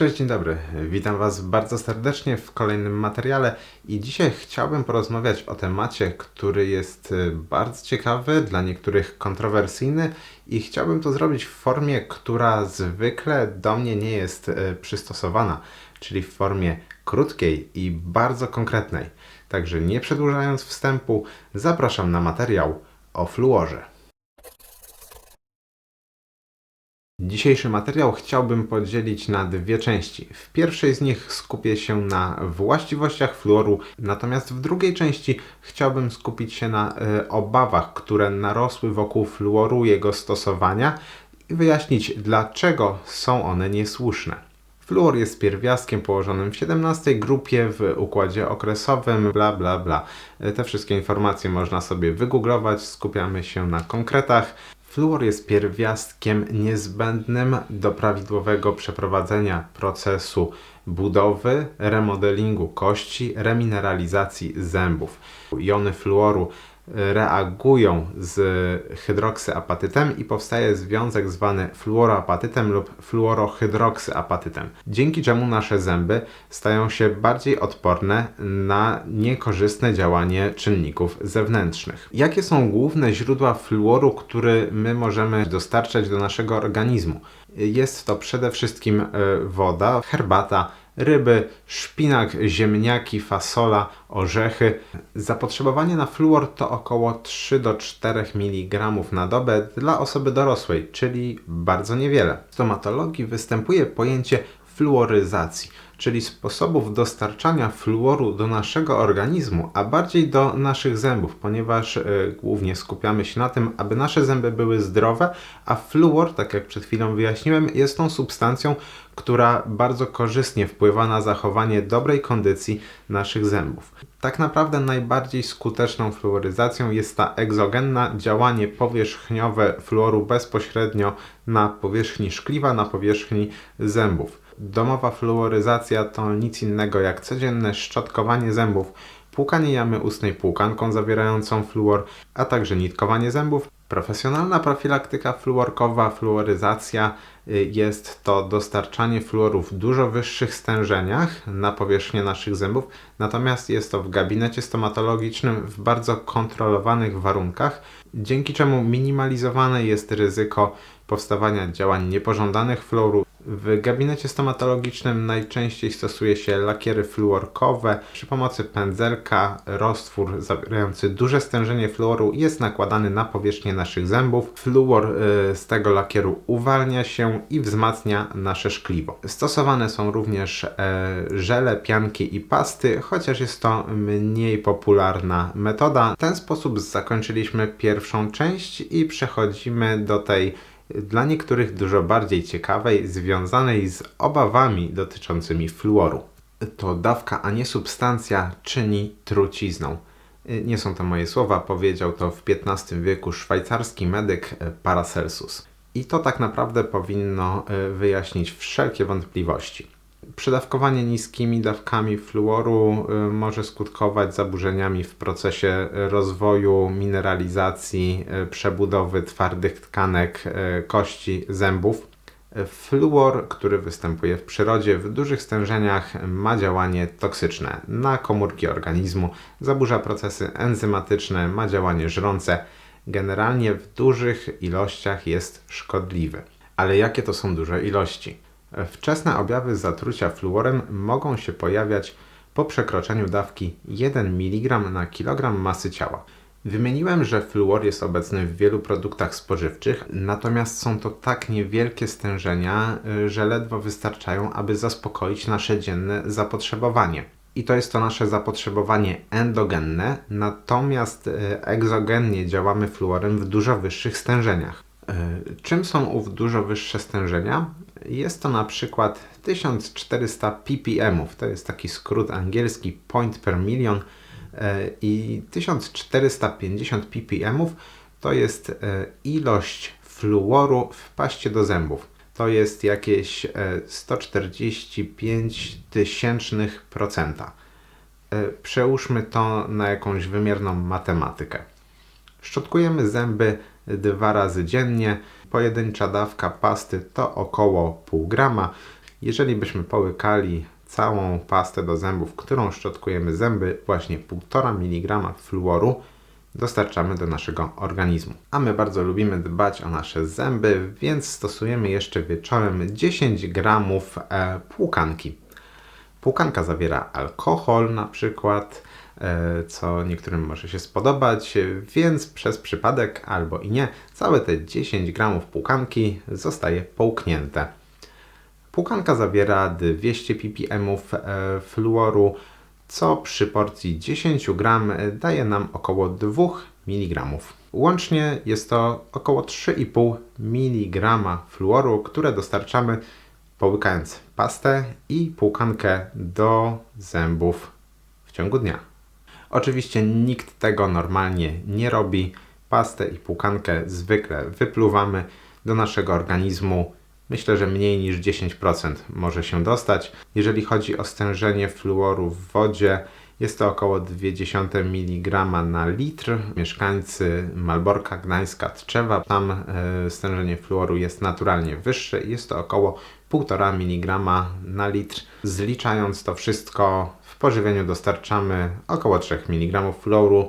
Cześć, dzień dobry. Witam Was bardzo serdecznie w kolejnym materiale i dzisiaj chciałbym porozmawiać o temacie, który jest y, bardzo ciekawy, dla niektórych kontrowersyjny i chciałbym to zrobić w formie, która zwykle do mnie nie jest y, przystosowana, czyli w formie krótkiej i bardzo konkretnej. Także nie przedłużając wstępu, zapraszam na materiał o fluorze. Dzisiejszy materiał chciałbym podzielić na dwie części. W pierwszej z nich skupię się na właściwościach fluoru, natomiast w drugiej części chciałbym skupić się na e, obawach, które narosły wokół fluoru, jego stosowania i wyjaśnić, dlaczego są one niesłuszne. Fluor jest pierwiastkiem położonym w 17 grupie w układzie okresowym, bla bla bla. E, Te wszystkie informacje można sobie wygooglować, skupiamy się na konkretach. Fluor jest pierwiastkiem niezbędnym do prawidłowego przeprowadzenia procesu budowy, remodelingu kości, remineralizacji zębów. Jony fluoru reagują z hydroksyapatytem i powstaje związek zwany fluoroapatytem lub fluorohydroksyapatytem, dzięki czemu nasze zęby stają się bardziej odporne na niekorzystne działanie czynników zewnętrznych. Jakie są główne źródła fluoru, który my możemy dostarczać do naszego organizmu? Jest to przede wszystkim e, woda, herbata, ryby, szpinak, ziemniaki, fasola, orzechy. Zapotrzebowanie na fluor to około 3 do 4 mg na dobę dla osoby dorosłej, czyli bardzo niewiele. W stomatologii występuje pojęcie fluoryzacji, czyli sposobów dostarczania fluoru do naszego organizmu, a bardziej do naszych zębów, ponieważ y, głównie skupiamy się na tym, aby nasze zęby były zdrowe, a fluor, tak jak przed chwilą wyjaśniłem, jest tą substancją, która bardzo korzystnie wpływa na zachowanie dobrej kondycji naszych zębów. Tak naprawdę najbardziej skuteczną fluoryzacją jest ta egzogenna, działanie powierzchniowe fluoru bezpośrednio na powierzchni szkliwa, na powierzchni zębów. Domowa fluoryzacja to nic innego jak codzienne szczotkowanie zębów, płukanie jamy ustnej płukanką zawierającą fluor, a także nitkowanie zębów. Profesjonalna profilaktyka fluorkowa, fluoryzacja y, jest to dostarczanie fluoru w dużo wyższych stężeniach na powierzchnię naszych zębów, natomiast jest to w gabinecie stomatologicznym w bardzo kontrolowanych warunkach, dzięki czemu minimalizowane jest ryzyko powstawania działań niepożądanych fluoru. W gabinecie stomatologicznym najczęściej stosuje się lakiery fluorkowe. Przy pomocy pędzelka roztwór zawierający duże stężenie fluoru jest nakładany na powierzchnię naszych zębów. Fluor y, z tego lakieru uwalnia się i wzmacnia nasze szkliwo. Stosowane są również e, żele, pianki i pasty, chociaż jest to mniej popularna metoda. W ten sposób zakończyliśmy pierwszą część i przechodzimy do tej dla niektórych dużo bardziej ciekawej, związanej z obawami dotyczącymi fluoru. To dawka, a nie substancja czyni trucizną. Nie są to moje słowa, powiedział to w XV wieku szwajcarski medyk Paracelsus. I to tak naprawdę powinno e, wyjaśnić wszelkie wątpliwości. Przedawkowanie niskimi dawkami fluoru y, może skutkować zaburzeniami w procesie rozwoju, mineralizacji, y, przebudowy twardych tkanek y, kości zębów. Fluor, który występuje w przyrodzie w dużych stężeniach, ma działanie toksyczne na komórki organizmu, zaburza procesy enzymatyczne, ma działanie żrące. Generalnie w dużych ilościach jest szkodliwy. Ale jakie to są duże ilości? Wczesne objawy zatrucia fluorem mogą się pojawiać po przekroczeniu dawki 1 mg na kilogram masy ciała. Wymieniłem, że fluor jest obecny w wielu produktach spożywczych, natomiast są to tak niewielkie stężenia, y, że ledwo wystarczają, aby zaspokoić nasze dzienne zapotrzebowanie. I to jest to nasze zapotrzebowanie endogenne, natomiast y, egzogennie działamy fluorem w dużo wyższych stężeniach. Y, czym są ów dużo wyższe stężenia? Jest to na przykład 1400 ppm, to jest taki skrót angielski point per million e, i 1450 ppm to jest e, ilość fluoru w paście do zębów. To jest jakieś 145 e, tysięcznych procenta. Przełóżmy to na jakąś wymierną matematykę. Szczotkujemy zęby dwa razy dziennie. Pojedyncza dawka pasty to około pół grama. Jeżeli byśmy połykali całą pastę do zębów, którą szczotkujemy zęby, właśnie 1,5 mg fluoru dostarczamy do naszego organizmu. A my bardzo lubimy dbać o nasze zęby, więc stosujemy jeszcze wieczorem 10 gramów e, płukanki. Płukanka zawiera alkohol na przykład, co niektórym może się spodobać, więc przez przypadek albo i nie, całe te 10 gramów płukanki zostaje połknięte. Płukanka zawiera 200 ppm e, fluoru, co przy porcji 10 gram daje nam około 2 mg. Łącznie jest to około 3,5 mg fluoru, które dostarczamy połykając pastę i płukankę do zębów w ciągu dnia. Oczywiście nikt tego normalnie nie robi. Pastę i płukankę zwykle wypluwamy do naszego organizmu. Myślę, że mniej niż 10% może się dostać. Jeżeli chodzi o stężenie fluoru w wodzie, jest to około 0,2 mg na litr. Mieszkańcy Malborka, Gdańska, Tczewa, tam e, stężenie fluoru jest naturalnie wyższe jest to około 1,5 mg na litr. Zliczając to wszystko, w pożywieniu dostarczamy około 3 mg fluoru.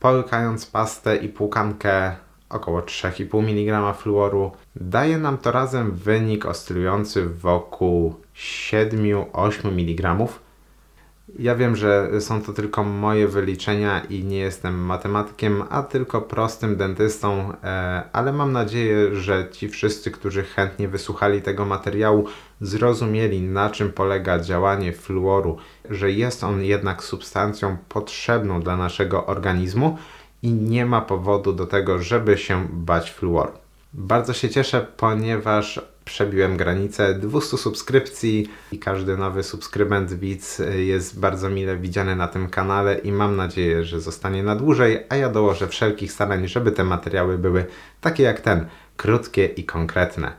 Połykając pastę i płukankę około 3,5 mg fluoru, daje nam to razem wynik oscylujący wokół 7-8 mg. Ja wiem, że są to tylko moje wyliczenia i nie jestem matematykiem, a tylko prostym dentystą, e, ale mam nadzieję, że ci wszyscy, którzy chętnie wysłuchali tego materiału, zrozumieli na czym polega działanie fluoru, że jest on jednak substancją potrzebną dla naszego organizmu i nie ma powodu do tego, żeby się bać fluoru. Bardzo się cieszę, ponieważ przebiłem granicę 200 subskrypcji i każdy nowy subskrybent widz jest bardzo mile widziany na tym kanale i mam nadzieję, że zostanie na dłużej, a ja dołożę wszelkich starań, żeby te materiały były takie jak ten, krótkie i konkretne.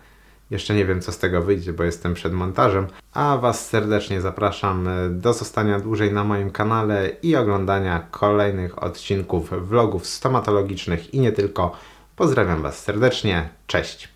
Jeszcze nie wiem, co z tego wyjdzie, bo jestem przed montażem, a Was serdecznie zapraszam do zostania dłużej na moim kanale i oglądania kolejnych odcinków vlogów stomatologicznych i nie tylko. Pozdrawiam Was serdecznie, cześć!